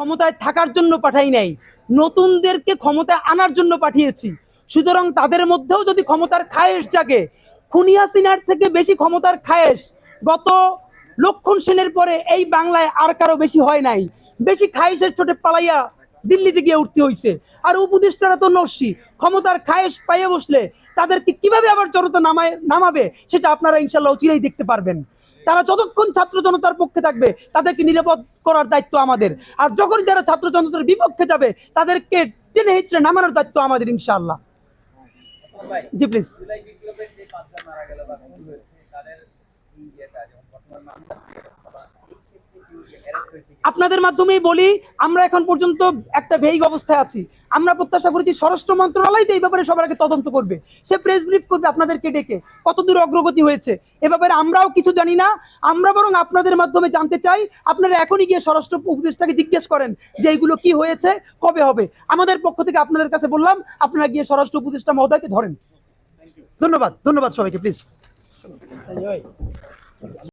ক্ষমতায় থাকার জন্য পাঠাই নাই। নতুনদেরকে ক্ষমতায় আনার জন্য পাঠিয়েছি। সুতরাং তাদের মধ্যেও যদি ক্ষমতার খায়েশ জাগে খুনিয়া সিনার থেকে বেশি ক্ষমতার খায়েশ গত লক্ষণ সেনের পরে এই বাংলায় আর কারও বেশি হয় নাই। বেশি খায়েশের ছোটে পালাইয়া দিল্লিতে গিয়ে উঠতে হইছে। আর উপদেষ্টারা তো নস্যি ক্ষমতার খায়েশ পাইয়ে বসলে তাদেরকে কীভাবে আবার জনতা নামায় নামাবে, সেটা আপনারা ইনশাল্লাহ চিরেই দেখতে পারবেন। তারা যতক্ষণ ছাত্র জনতার পক্ষে থাকবে, তাদেরকে নিরাপদ করার দায়িত্ব আমাদের। আর যখন যারা ছাত্র জনতার বিপক্ষে যাবে, তাদেরকে টেনে হিচড়ে নামানোর দায়িত্ব আমাদের, ইনশাআল্লাহ। জি প্লিজ কি ইয়েটা যেমন বর্তমান মামলা বা এই ক্ষেত্রে কি অ্যারেস্ট হয়েছে কি? আপনাদের মাধ্যমেই বলি, আমরা এখন পর্যন্ত একটা ভেইগ অবস্থায় আছি। আমরা প্রত্যাশা করেছি স্বরাষ্ট্র মন্ত্রণালয় তো এই ব্যাপারে সবার আগে তদন্ত করবে। সে প্রেস ব্রিফ করবে আপনাদেরকে ডেকে কতদূর অগ্রগতি হয়েছে। এ ব্যাপারে আমরাও কিছু জানি না, আমরা বরং আপনাদের মাধ্যমে জানতে চাই, আপনারা এখনই গিয়ে স্বরাষ্ট্র উপদেষ্টাকে জিজ্ঞেস করেন যে এইগুলো কি হয়েছে, কবে হবে। আমাদের পক্ষ থেকে আপনাদের কাছে বললাম, আপনারা গিয়ে স্বরাষ্ট্র উপদেষ্টা মহোদয়কে ধরেন। ধন্যবাদ ধন্যবাদ সবাইকে প্লিজ